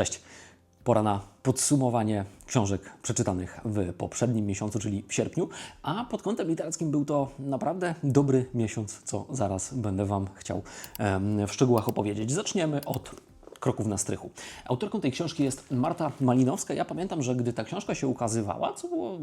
Cześć. Pora na podsumowanie książek przeczytanych w poprzednim miesiącu, czyli w sierpniu, a pod kątem literackim był to naprawdę dobry miesiąc, co zaraz będę Wam chciał w szczegółach opowiedzieć. Zaczniemy od kroków na strychu. Autorką tej książki jest Marta Malinowska. Ja pamiętam, że gdy ta książka się ukazywała, co było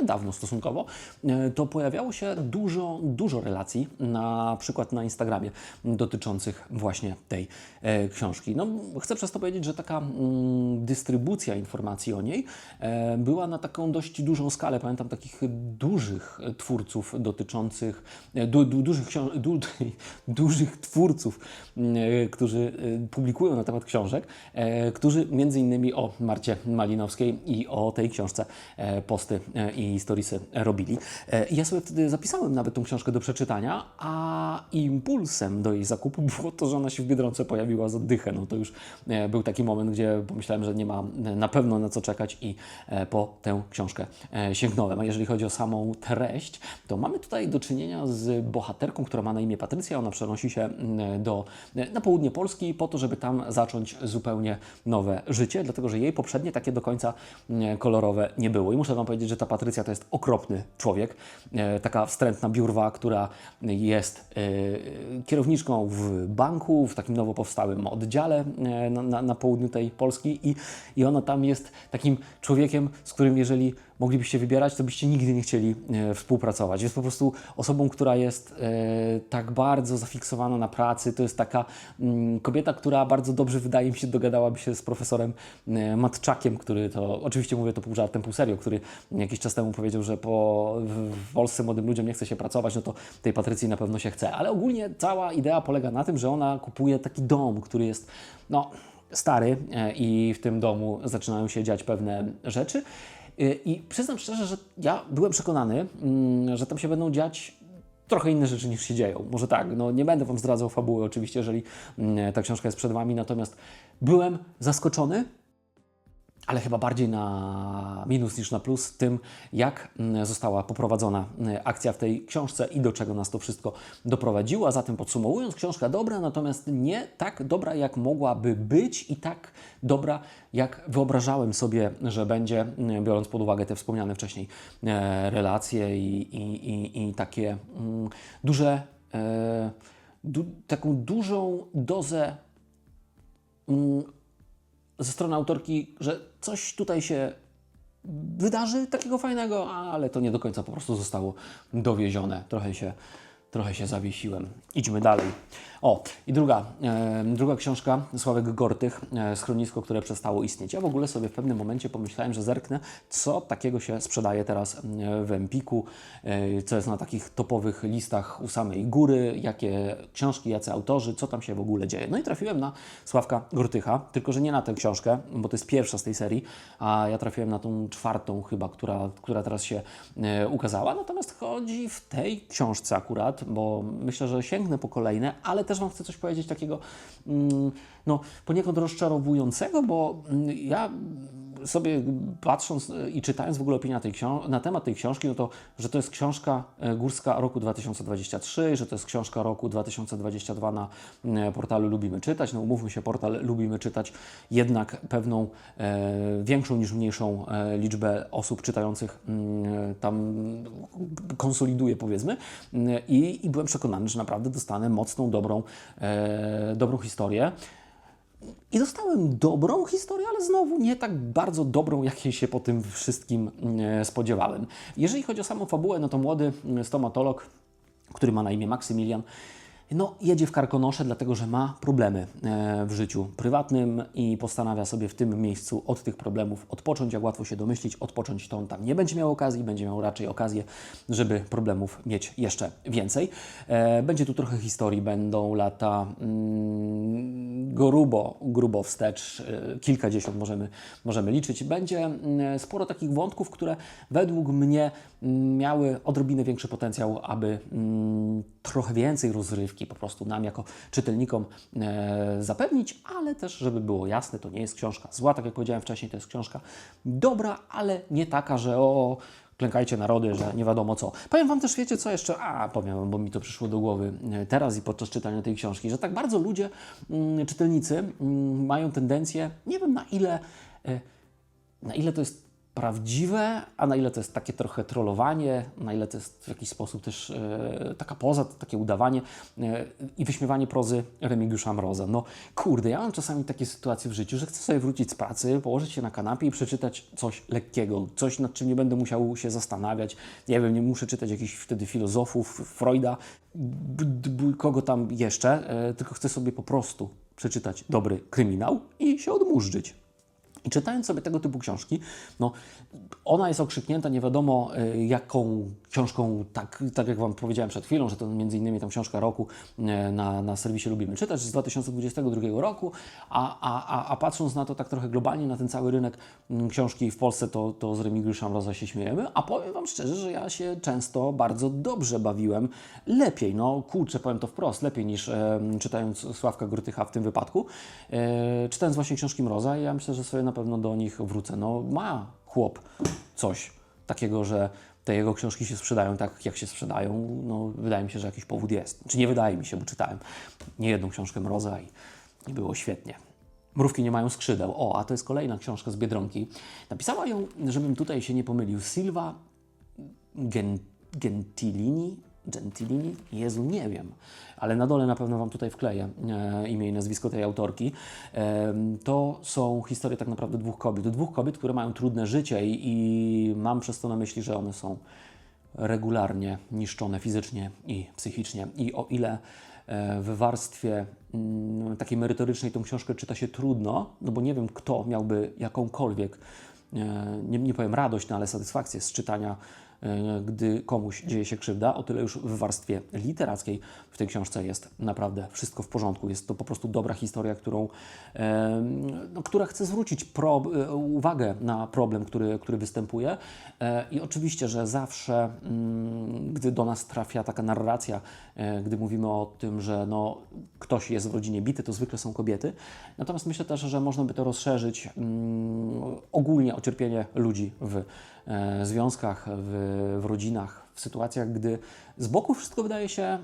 niedawno stosunkowo, e, to pojawiało się dużo, dużo relacji, na przykład na Instagramie, dotyczących właśnie tej e, książki. No, chcę przez to powiedzieć, że taka mm, dystrybucja informacji o niej e, była na taką dość dużą skalę. Pamiętam takich dużych twórców dotyczących, du, du, dużych, du, dużych twórców, mm, którzy publikują na temat książek, e, którzy między innymi o Marcie Malinowskiej i o tej książce e, posty e, i storiesy robili. Ja sobie wtedy zapisałem nawet tą książkę do przeczytania, a impulsem do jej zakupu było to, że ona się w Biedronce pojawiła za dychę. No to już był taki moment, gdzie pomyślałem, że nie ma na pewno na co czekać i po tę książkę sięgnąłem. A jeżeli chodzi o samą treść, to mamy tutaj do czynienia z bohaterką, która ma na imię Patrycja. Ona przenosi się mm, do, na południe Polski po to, żeby tam zacząć zupełnie nowe życie, dlatego że jej poprzednie takie do końca mm, kolorowe nie było. I muszę Wam powiedzieć, że ta Patrycja to jest okropny człowiek, e, taka wstrętna biurwa, która jest e, kierowniczką w banku, w takim nowo powstałym oddziale e, na, na, na południu tej Polski i, i ona tam jest takim człowiekiem, z którym jeżeli moglibyście wybierać, to byście nigdy nie chcieli e, współpracować. Jest po prostu osobą, która jest e, tak bardzo zafiksowana na pracy. To jest taka mm, kobieta, która bardzo dobrze, wydaje mi się, dogadałaby się z profesorem e, Matczakiem, który to, oczywiście mówię to pół żartem, pół serio, który jakiś czas temu powiedział, że po, w, Polsce młodym ludziom nie chce się pracować, no to tej Patrycji na pewno się chce. Ale ogólnie cała idea polega na tym, że ona kupuje taki dom, który jest, no, stary i w tym domu zaczynają się dziać pewne rzeczy. Y, I przyznam szczerze, że ja byłem przekonany, mm, że tam się będą dziać trochę inne rzeczy niż się dzieją. Może tak, no nie będę Wam zdradzał fabuły oczywiście, jeżeli mm, ta książka jest przed Wami, natomiast byłem zaskoczony, ale chyba bardziej na minus niż na plus tym, jak mm, została poprowadzona mm, akcja w tej książce i do czego nas to wszystko doprowadziło. A zatem podsumowując, książka dobra, natomiast nie tak dobra, jak mogłaby być i tak dobra, jak wyobrażałem sobie, że będzie, mm, biorąc pod uwagę te wspomniane wcześniej e, relacje i, i, i, i takie duże, e, du, taką dużą dozę ze strony autorki, że coś tutaj się wydarzy takiego fajnego, ale to nie do końca po prostu zostało dowiezione. Trochę się, trochę się zawiesiłem. Idźmy dalej. O, i druga, e, druga książka, Sławek Gortych, e, Schronisko, które przestało istnieć. Ja w ogóle sobie w pewnym momencie pomyślałem, że zerknę, co takiego się sprzedaje teraz w Empiku, e, co jest na takich topowych listach u samej góry, jakie książki, jacy autorzy, co tam się w ogóle dzieje. No i trafiłem na Sławka Gortycha, tylko że nie na tę książkę, bo to jest pierwsza z tej serii, a ja trafiłem na tą czwartą chyba, która, która teraz się e, ukazała. Natomiast chodzi w tej książce akurat, bo myślę, że sięgnę po kolejne, ale też Wam chcę coś powiedzieć takiego mm, no, poniekąd rozczarowującego, bo mm, ja sobie patrząc e, i czytając w ogóle opinię na, na temat tej książki, no to, że to jest książka e, górska roku 2023, że to jest książka roku 2022 na e, portalu Lubimy Czytać. No umówmy się, portal Lubimy Czytać jednak pewną e, większą niż mniejszą e, liczbę osób czytających mm, tam konsoliduje powiedzmy i, i byłem przekonany, że naprawdę dostanę mocną, dobrą, e, dobrą historię. I dostałem dobrą historię, ale znowu nie tak bardzo dobrą, jakiej się po tym wszystkim e, spodziewałem. Jeżeli chodzi o samą fabułę, no to młody stomatolog, który ma na imię Maksymilian, no, jedzie w karkonosze, dlatego że ma problemy e, w życiu prywatnym i postanawia sobie w tym miejscu od tych problemów odpocząć. Jak łatwo się domyślić, odpocząć to on tam nie będzie miał okazji, będzie miał raczej okazję, żeby problemów mieć jeszcze więcej. E, Będzie tu trochę historii, będą lata mm, grubo, grubo wstecz, e, kilkadziesiąt możemy, możemy liczyć. Będzie mm, sporo takich wątków, które według mnie mm, miały odrobinę większy potencjał, aby trochę więcej rozrywki po prostu nam jako czytelnikom e, zapewnić, ale też, żeby było jasne, to nie jest książka zła, tak jak powiedziałem wcześniej, to jest książka dobra, ale nie taka, że o klękajcie narody, że nie wiadomo co. Powiem Wam też, wiecie co jeszcze? A, powiem bo mi to przyszło do głowy e, teraz i podczas czytania tej książki, że tak bardzo ludzie, mm, czytelnicy mm, mają tendencję, nie wiem na ile, e, na ile to jest prawdziwe, a na ile to jest takie trochę trollowanie, na ile to jest w jakiś sposób też e, taka poza, takie udawanie e, i wyśmiewanie prozy Remigiusza Mroza. No kurde, ja mam czasami takie sytuacje w życiu, że chcę sobie wrócić z pracy, położyć się na kanapie i przeczytać coś lekkiego, coś nad czym nie będę musiał się zastanawiać. Nie wiem, nie muszę czytać jakichś wtedy filozofów, Freuda, kogo tam jeszcze, e, tylko chcę sobie po prostu przeczytać dobry kryminał i się odmurzyć. I czytając sobie tego typu książki, no, ona jest okrzyknięta nie wiadomo y, jaką książką, tak, tak jak Wam powiedziałem przed chwilą, że to między innymi tam książka roku y, na, na serwisie Lubimy Czytać z 2022 roku, a, a, a, patrząc na to tak trochę globalnie, na ten cały rynek książki w Polsce, to, to z Remigiusza Mroza się śmiejemy, a powiem Wam szczerze, że ja się często bardzo dobrze bawiłem, lepiej, no kurczę, powiem to wprost, lepiej niż e, czytając Sławka Grutycha w tym wypadku, e, czytając właśnie książki Mroza, ja myślę, że sobie na pewno do nich wrócę. No ma chłop coś takiego, że te jego książki się sprzedają tak, jak się sprzedają. No, wydaje mi się, że jakiś powód jest. Czy nie wydaje mi się, bo czytałem nie jedną książkę Mroza i, i było świetnie. Mrówki nie mają skrzydeł. O, a to jest kolejna książka z Biedronki. Napisała ją, żebym tutaj się nie pomylił, Silva Gen Gentilini. Gentilini? Jezu, nie wiem, ale na dole na pewno Wam tutaj wkleję e, imię i nazwisko tej autorki. To są historie tak naprawdę dwóch kobiet. Dwóch kobiet, które mają trudne życie i, i mam przez to na myśli, że one są regularnie niszczone fizycznie i psychicznie. I o ile e, w warstwie mm, takiej merytorycznej tą książkę czyta się trudno, no bo nie wiem, kto miałby jakąkolwiek, e, nie, nie powiem radość, no ale satysfakcję z czytania gdy komuś dzieje się krzywda, o tyle już w warstwie literackiej w tej książce jest naprawdę wszystko w porządku. Jest to po prostu dobra historia, którą, e, no, która chce zwrócić e, uwagę na problem, który, który występuje. E, I oczywiście, że zawsze, mm, gdy do nas trafia taka narracja, e, gdy mówimy o tym, że no, ktoś jest w rodzinie bity, to zwykle są kobiety. Natomiast myślę też, że można by to rozszerzyć mm, ogólnie o cierpienie ludzi w e, związkach, w, w rodzinach, w sytuacjach, gdy z boku wszystko wydaje się e,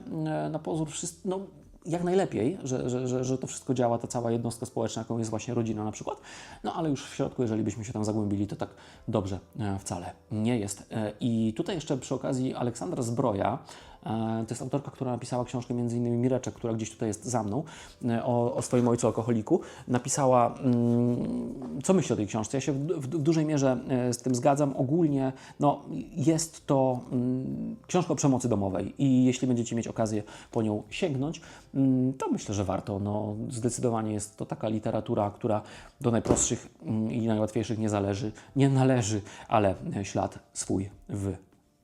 na pozór wszystko, no, jak najlepiej, że, że, że, że to wszystko działa, ta cała jednostka społeczna, jaką jest właśnie rodzina na przykład. No ale już w środku, jeżeli byśmy się tam zagłębili, to tak dobrze e, wcale nie jest. E, I tutaj jeszcze przy okazji Aleksandra Zbroja, e, to jest autorka, która napisała książkę innymi Mireczek, która gdzieś tutaj jest za mną, e, o, o swoim ojcu alkoholiku. Napisała, mm, co myśli o tej książce. Ja się w, w, dużej mierze e, z tym zgadzam. Ogólnie no, jest to mm, książka o przemocy domowej i jeśli będziecie mieć okazję po nią sięgnąć, mm, to myślę, że warto. No, zdecydowanie jest to taka literatura, która do najprostszych i najłatwiejszych nie zależy, nie należy, ale e, ślad swój w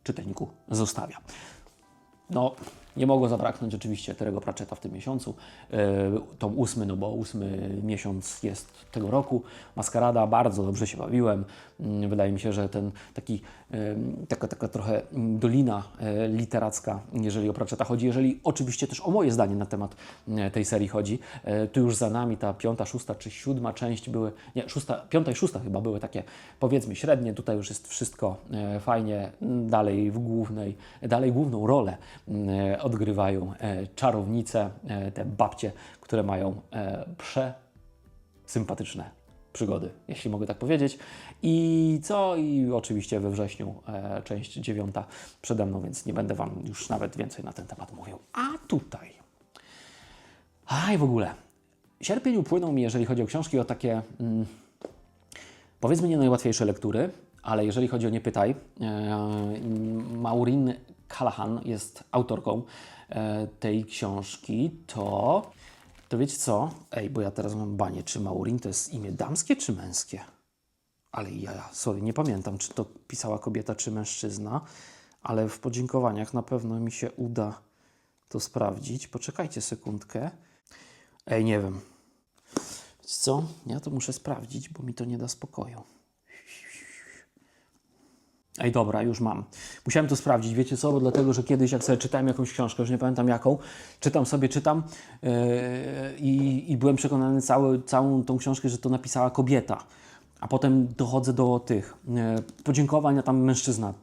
czytelniku zostawia. No, nie mogło zabraknąć oczywiście Terego Pratchetta w tym miesiącu. Yy, tom ósmy, no bo ósmy miesiąc jest tego roku. Maskarada, bardzo dobrze się bawiłem. Yy, wydaje mi się, że ten taki, taka, taka trochę mm, dolina yy, literacka, jeżeli o Pratchetta chodzi, jeżeli oczywiście też o moje zdanie na temat yy, tej serii chodzi, tu już za nami ta piąta, szósta czy siódma część były, nie, szósta, piąta i szósta chyba były takie powiedzmy średnie, tutaj już jest wszystko fajnie, dalej w głównej, dalej główną rolę odgrywają e, czarownice, e, te babcie, które mają e, przesympatyczne przygody, jeśli mogę tak powiedzieć. I co? I oczywiście we wrześniu część dziewiąta przede mną, więc nie będę Wam już nawet więcej na ten temat mówił. A tutaj. A i w ogóle. Sierpień upłynął mi, jeżeli chodzi o książki, o takie mm, powiedzmy nie najłatwiejsze lektury, ale jeżeli chodzi o Nie pytaj, e, Maureen Callahan jest autorką e, tej książki, to to wiecie co? Ej, bo ja teraz mam banie, czy Maureen to jest imię damskie czy męskie? Ale ja, sorry, nie pamiętam, czy to pisała kobieta czy mężczyzna, ale w podziękowaniach na pewno mi się uda to sprawdzić. Poczekajcie sekundkę. Ej, nie wiem. Wiecie co? Ja to muszę sprawdzić, bo mi to nie da spokoju. Ej, dobra, już mam. Musiałem to sprawdzić, wiecie co? Bo dlatego, że kiedyś jak sobie czytałem jakąś książkę, już nie pamiętam jaką, czytam sobie, czytam yy, i, byłem przekonany cały, całą tą książkę, że to napisała kobieta. A potem dochodzę do tych yy, podziękowań, a tam mężczyzna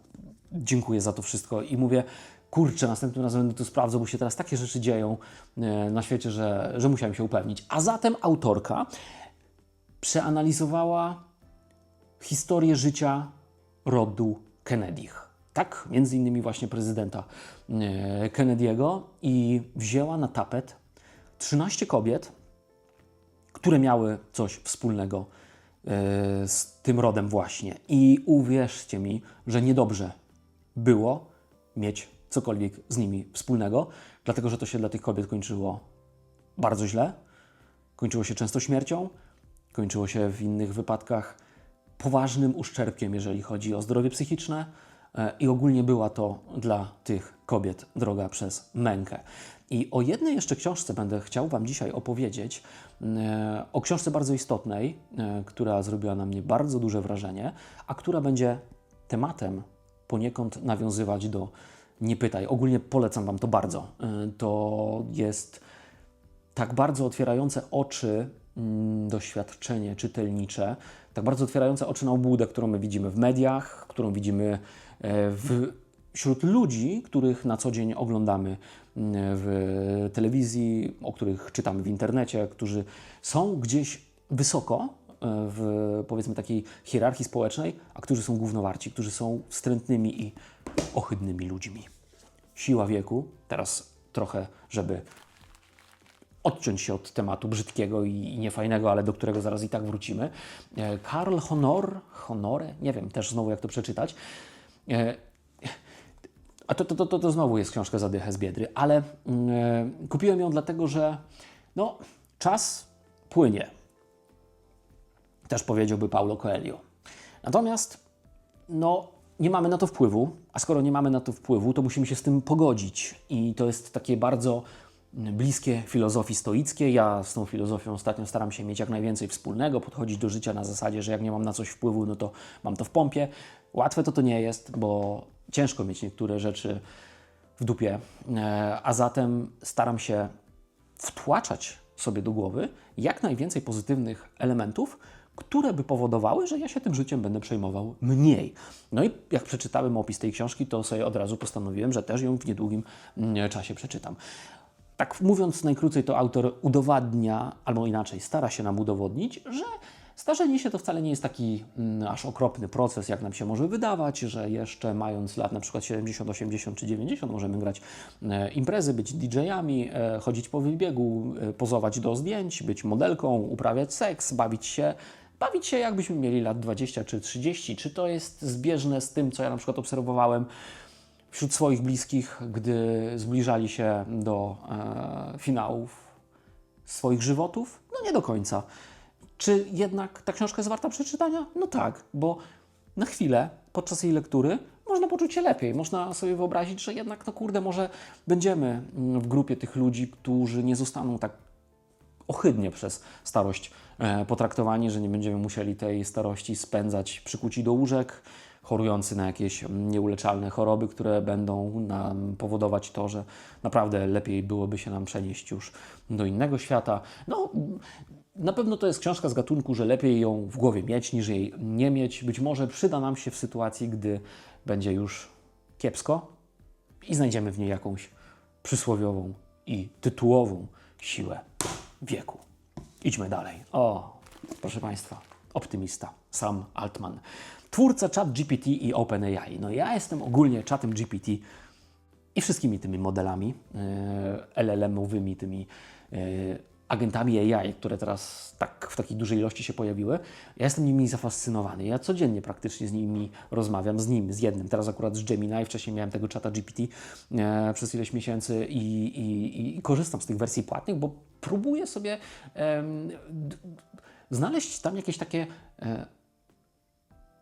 dziękuję za to wszystko i mówię, kurczę, następnym razem będę to sprawdzał, bo się teraz takie rzeczy dzieją e, na świecie, że, że musiałem się upewnić. A zatem autorka przeanalizowała historię życia rodu Kennedych. Tak, między innymi właśnie prezydenta e, Kennedy'ego i wzięła na tapet 13 kobiet, które miały coś wspólnego e, z tym rodem właśnie. I uwierzcie mi, że niedobrze było mieć cokolwiek z nimi wspólnego, dlatego że to się dla tych kobiet kończyło bardzo źle. Kończyło się często śmiercią, kończyło się w innych wypadkach poważnym uszczerbkiem, jeżeli chodzi o zdrowie psychiczne. e, I ogólnie była to dla tych kobiet droga przez mękę. I o jednej jeszcze książce będę chciał Wam dzisiaj opowiedzieć. e, O książce bardzo istotnej, e, która zrobiła na mnie bardzo duże wrażenie, a która będzie tematem poniekąd nawiązywać do Nie pytaj. Ogólnie polecam Wam to bardzo. To jest tak bardzo otwierające oczy mm, doświadczenie czytelnicze, tak bardzo otwierające oczy na obłudę, którą my widzimy w mediach, którą widzimy e, w, wśród ludzi, których na co dzień oglądamy mm, w telewizji, o których czytamy w internecie, którzy są gdzieś wysoko e, w powiedzmy takiej hierarchii społecznej, a którzy są głównowarci, którzy są wstrętnymi i ohydnymi ludźmi. Siła wieku, teraz trochę, żeby odciąć się od tematu brzydkiego i niefajnego, ale do którego zaraz i tak wrócimy. E, Karl Honor, Honore, nie wiem też znowu jak to przeczytać. E, A to, to, to, to, znowu jest książka Zadychę z Biedry, ale mm, e, kupiłem ją dlatego, że no, czas płynie. Też powiedziałby Paulo Coelho. Natomiast no, nie mamy na to wpływu, a skoro nie mamy na to wpływu, to musimy się z tym pogodzić. I to jest takie bardzo bliskie filozofii stoickiej. Ja z tą filozofią ostatnio staram się mieć jak najwięcej wspólnego, podchodzić do życia na zasadzie, że jak nie mam na coś wpływu, no to mam to w pompie. Łatwe to to nie jest, bo ciężko mieć niektóre rzeczy w dupie, E, a zatem staram się wtłaczać sobie do głowy jak najwięcej pozytywnych elementów, które by powodowały, że ja się tym życiem będę przejmował mniej. No i jak przeczytałem opis tej książki, to sobie od razu postanowiłem, że też ją w niedługim mm, czasie przeczytam. Tak mówiąc najkrócej, to autor udowadnia, albo inaczej stara się nam udowodnić, że starzenie się to wcale nie jest taki mm, aż okropny proces, jak nam się może wydawać, że jeszcze mając lat na przykład 70, 80 czy 90 możemy grać e, imprezy, być DJ-ami, e, chodzić po wybiegu, e, pozować do zdjęć, być modelką, uprawiać seks, bawić się bawić się jakbyśmy mieli lat 20 czy 30. Czy to jest zbieżne z tym, co ja na przykład obserwowałem wśród swoich bliskich, gdy zbliżali się do e, finałów swoich żywotów? No nie do końca. Czy jednak ta książka jest warta przeczytania? No tak, bo na chwilę podczas jej lektury można poczuć się lepiej. Można sobie wyobrazić, że jednak, no kurde, może będziemy mm, w grupie tych ludzi, którzy nie zostaną tak ohydnie przez starość e, potraktowani, że nie będziemy musieli tej starości spędzać przykuci do łóżek, chorujący na jakieś mm, nieuleczalne choroby, które będą nam powodować to, że naprawdę lepiej byłoby się nam przenieść już do innego świata. No, na pewno to jest książka z gatunku, że lepiej ją w głowie mieć niż jej nie mieć. Być może przyda nam się w sytuacji, gdy będzie już kiepsko i znajdziemy w niej jakąś przysłowiową i tytułową siłę wieku. Idźmy dalej. O, proszę Państwa, optymista, Sam Altman. Twórca chat GPT i OpenAI. No ja jestem ogólnie czatem GPT i wszystkimi tymi modelami e, LLM-owymi, tymi e, agentami AI, które teraz tak w takiej dużej ilości się pojawiły. Ja jestem nimi zafascynowany. Ja codziennie praktycznie z nimi rozmawiam, z nim, z jednym. Teraz akurat z Gemini, wcześniej miałem tego czata GPT e, przez ileś miesięcy i, i, i korzystam z tych wersji płatnych, bo próbuję sobie znaleźć tam jakieś takie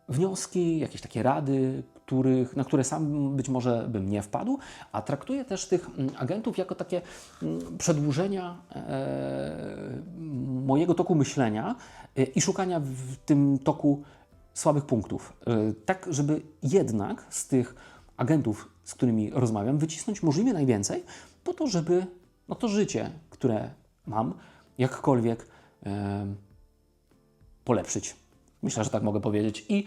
wnioski, jakieś takie rady, których, na które sam być może bym nie wpadł, a traktuję też tych mm, agentów jako takie mm, przedłużenia e, mojego toku myślenia e, i szukania w tym toku słabych punktów. E, tak, żeby jednak z tych agentów, z którymi rozmawiam, wycisnąć możliwie najwięcej, po to, żeby no to życie, które mam, jakkolwiek polepszyć. Myślę, że tak mogę powiedzieć. I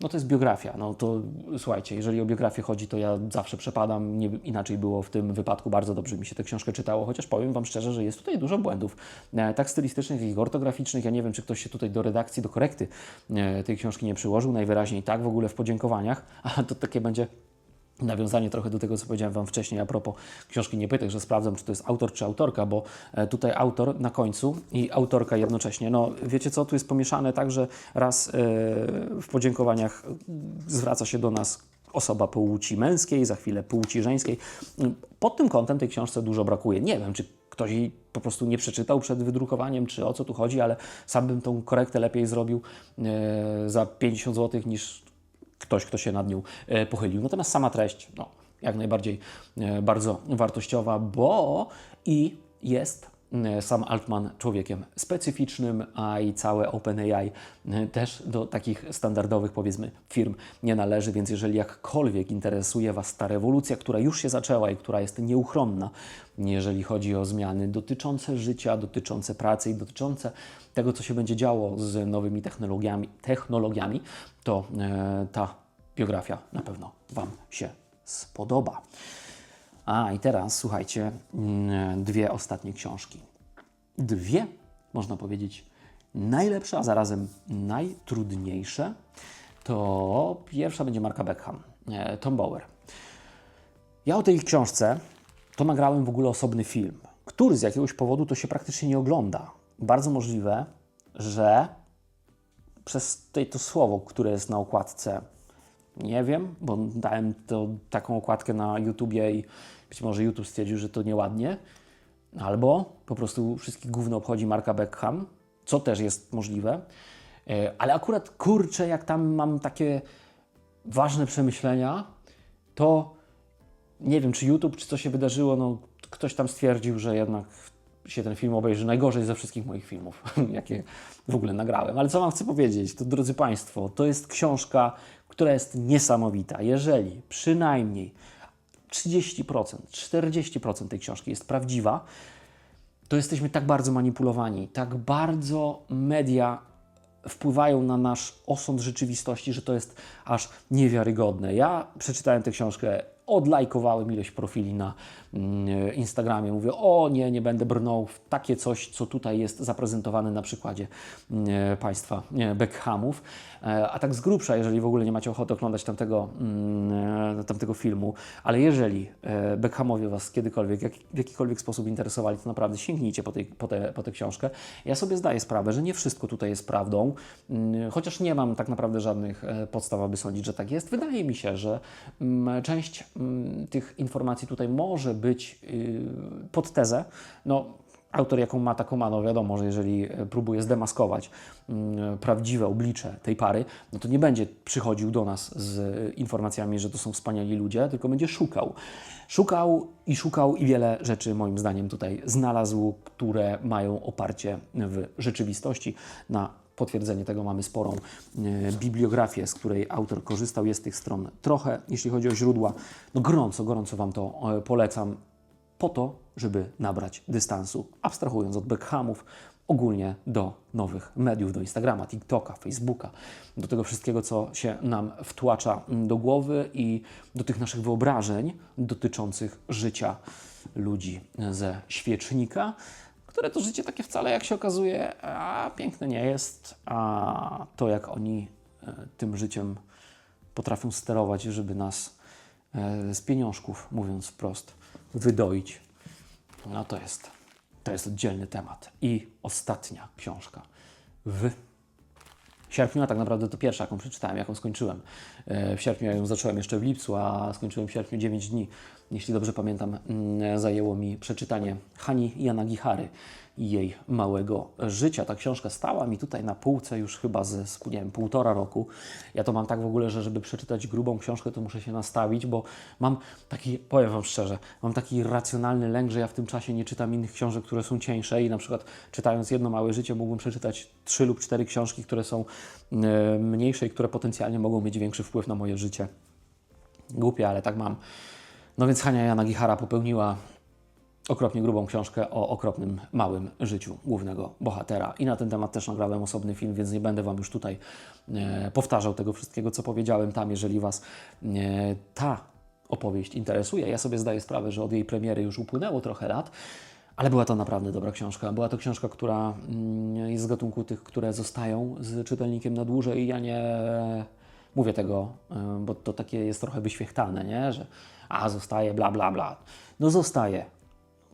no to jest biografia. No to słuchajcie, jeżeli o biografię chodzi, to ja zawsze przepadam. Nie, inaczej było w tym wypadku. Bardzo dobrze mi się tę książkę czytało, chociaż powiem Wam szczerze, że jest tutaj dużo błędów, e, tak stylistycznych, jak i ortograficznych. Ja nie wiem, czy ktoś się tutaj do redakcji, do korekty e, tej książki nie przyłożył. Najwyraźniej tak, w ogóle w podziękowaniach, ale to takie będzie nawiązanie trochę do tego, co powiedziałem Wam wcześniej a propos książki Nie pytaj, że sprawdzam, czy to jest autor, czy autorka, bo e, tutaj autor na końcu i autorka jednocześnie. No wiecie co, tu jest pomieszane tak, że raz e, w podziękowaniach zwraca się do nas osoba płci męskiej, za chwilę płci żeńskiej. Pod tym kątem tej książce dużo brakuje. Nie wiem, czy ktoś jej po prostu nie przeczytał przed wydrukowaniem, czy o co tu chodzi, ale sam bym tą korektę lepiej zrobił e, za 50 zł niż ktoś, kto się nad nią e, pochylił. Natomiast sama treść, no, jak najbardziej e, bardzo wartościowa, bo i jest sam Altman człowiekiem specyficznym, a i całe OpenAI e, też do takich standardowych, powiedzmy, firm nie należy, więc jeżeli jakkolwiek interesuje Was ta rewolucja, która już się zaczęła i która jest nieuchronna, jeżeli chodzi o zmiany dotyczące życia, dotyczące pracy i dotyczące tego, co się będzie działo z nowymi technologiami, technologiami to e, ta biografia na pewno Wam się spodoba. A i teraz słuchajcie, mm, dwie ostatnie książki. Dwie, można powiedzieć, najlepsze, a zarazem najtrudniejsze. To pierwsza będzie Marka Beckham, e, Tom Bower. Ja o tej książce to nagrałem w ogóle osobny film, który z jakiegoś powodu to się praktycznie nie ogląda. Bardzo możliwe, że przez to słowo, które jest na okładce, nie wiem, bo dałem to, taką okładkę na YouTubie i być może YouTube stwierdził, że to nieładnie, albo po prostu wszystkich gówno obchodzi Marka Beckham, co też jest możliwe, E, ale akurat kurczę, jak tam mam takie ważne przemyślenia, to nie wiem, czy YouTube, czy co się wydarzyło, no ktoś tam stwierdził, że jednak się ten film obejrzy najgorzej ze wszystkich moich filmów, jakie w ogóle nagrałem. Ale co Wam chcę powiedzieć, to drodzy Państwo, to jest książka, która jest niesamowita. Jeżeli przynajmniej 30%, 40% tej książki jest prawdziwa, to jesteśmy tak bardzo manipulowani, tak bardzo media wpływają na nasz osąd rzeczywistości, że to jest aż niewiarygodne. Ja przeczytałem tę książkę, odlajkowałem ileś profili na mm, Instagramie. Mówię, o nie, nie będę brnął w takie coś, co tutaj jest zaprezentowane na przykładzie mm, państwa e, Beckhamów. E, A tak z grubsza, jeżeli w ogóle nie macie ochoty oglądać tamtego, mm, e, tamtego filmu, ale jeżeli Beckhamowie Was kiedykolwiek, jak, w jakikolwiek sposób interesowali, to naprawdę sięgnijcie po, tej, po, tę, po tę książkę. Ja sobie zdaję sprawę, że nie wszystko tutaj jest prawdą, chociaż nie mam tak naprawdę żadnych podstaw, aby sądzić, że tak jest. Wydaje mi się, że część tych informacji tutaj może być y, pod tezę. No, autor jaką ma, taką ma, no wiadomo, że jeżeli e, próbuje zdemaskować mm, prawdziwe oblicze tej pary, no to nie będzie przychodził do nas z e, informacjami, że to są wspaniali ludzie, tylko będzie szukał. Szukał i szukał i wiele rzeczy moim zdaniem tutaj znalazł, które mają oparcie w rzeczywistości. Na potwierdzenie tego mamy sporą e, bibliografię, z której autor korzystał. Jest tych stron trochę, jeśli chodzi o źródła. No gorąco, gorąco Wam to e, polecam po to, żeby nabrać dystansu, abstrahując od Beckhamów, ogólnie do nowych mediów, do Instagrama, TikToka, Facebooka, do tego wszystkiego, co się nam wtłacza mm, do głowy i do tych naszych wyobrażeń dotyczących życia ludzi ze świecznika, które to życie takie wcale, jak się okazuje, a piękne nie jest, a to, jak oni e, tym życiem potrafią sterować, żeby nas e, z pieniążków, mówiąc wprost, wydoić. No to jest, to jest oddzielny temat. I ostatnia książka w sierpniu, a tak naprawdę to pierwsza, jaką przeczytałem, jaką skończyłem. E, W sierpniu ją zacząłem jeszcze w lipcu, a skończyłem w sierpniu 9 dni. Jeśli dobrze pamiętam, mm, zajęło mi przeczytanie Hani Yanagihary i jej małego życia. Ta książka stała mi tutaj na półce już chyba z, nie wiem, półtora roku. Ja to mam tak w ogóle, że żeby przeczytać grubą książkę, to muszę się nastawić, bo mam taki, powiem Wam szczerze, mam taki racjonalny lęk, że ja w tym czasie nie czytam innych książek, które są cieńsze i na przykład czytając jedno małe życie mógłbym przeczytać trzy lub cztery książki, które są e, mniejsze i które potencjalnie mogą mieć większy wpływ na moje życie. Głupie, ale tak mam. No więc Hania Jana Gihara popełniła okropnie grubą książkę o okropnym małym życiu głównego bohatera. I na ten temat też nagrałem osobny film, więc nie będę Wam już tutaj e, powtarzał tego wszystkiego, co powiedziałem tam. Jeżeli Was e, ta opowieść interesuje, ja sobie zdaję sprawę, że od jej premiery już upłynęło trochę lat, ale była to naprawdę dobra książka. Była to książka, która mm, jest z gatunku tych, które zostają z czytelnikiem na dłużej ja nie mówię tego, y, bo to takie jest trochę wyświechtane, nie? że a zostaje, bla, bla, bla. No zostaje.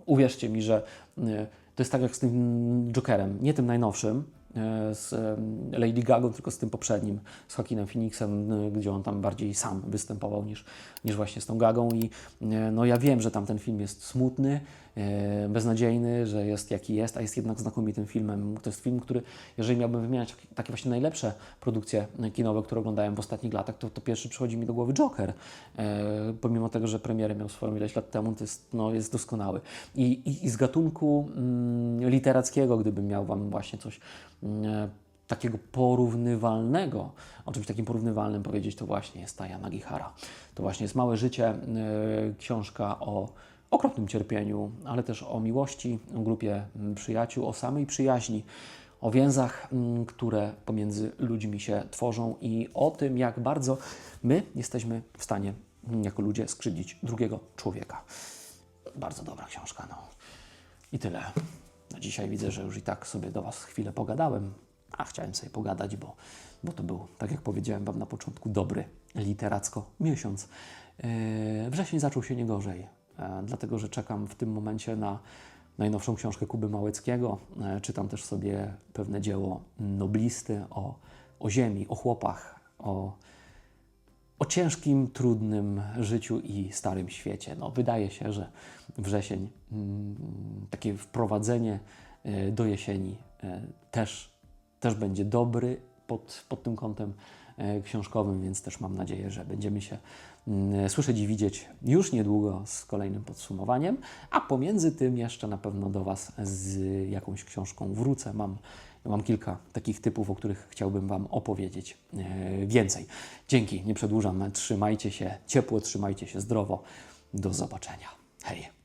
Uwierzcie mi, że y, to jest tak jak z tym Jokerem, nie tym najnowszym, y, z Lady Gaga, tylko z tym poprzednim, z Joaquinem Phoenixem, gdzie on tam bardziej sam występował niż, niż właśnie z tą Gagą i no ja wiem, że tam ten film jest smutny, beznadziejny, że jest jaki jest, a jest jednak znakomitym filmem. To jest film, który, jeżeli miałbym wymieniać takie właśnie najlepsze produkcje kinowe, które oglądałem w ostatnich latach, to, to pierwszy przychodzi mi do głowy Joker. E, pomimo tego, że premierę miał swoją ileś lat temu, to jest, no, jest doskonały. I, i, i z gatunku mm, literackiego, gdybym miał Wam właśnie coś mm, takiego porównywalnego, o czymś takim porównywalnym powiedzieć, to właśnie jest ta Jana Gihara. To właśnie jest Małe Życie, e, książka o okropnym cierpieniu, ale też o miłości, o grupie mm, przyjaciół, o samej przyjaźni, o więzach, mm, które pomiędzy ludźmi się tworzą i o tym, jak bardzo my jesteśmy w stanie mm, jako ludzie skrzywdzić drugiego człowieka. Bardzo dobra książka, no. I tyle. Na dzisiaj widzę, że już i tak sobie do Was chwilę pogadałem, a chciałem sobie pogadać, bo, bo to był, tak jak powiedziałem Wam na początku, dobry literacko miesiąc. Yy, wrzesień zaczął się nie gorzej, dlatego że czekam w tym momencie na najnowszą książkę Kuby Małeckiego. E, czytam też sobie pewne dzieło noblisty o, o ziemi, o chłopach, o, o ciężkim, trudnym życiu i starym świecie. No, wydaje się, że wrzesień, mm, takie wprowadzenie e, do jesieni e, też, też będzie dobry pod, pod tym kątem e, książkowym, więc też mam nadzieję, że będziemy się słyszeć i widzieć już niedługo z kolejnym podsumowaniem, a pomiędzy tym jeszcze na pewno do Was z jakąś książką wrócę. Mam, mam kilka takich typów, o których chciałbym Wam opowiedzieć e, więcej. Dzięki, nie przedłużam, trzymajcie się ciepło, trzymajcie się zdrowo. Do zobaczenia. Hej!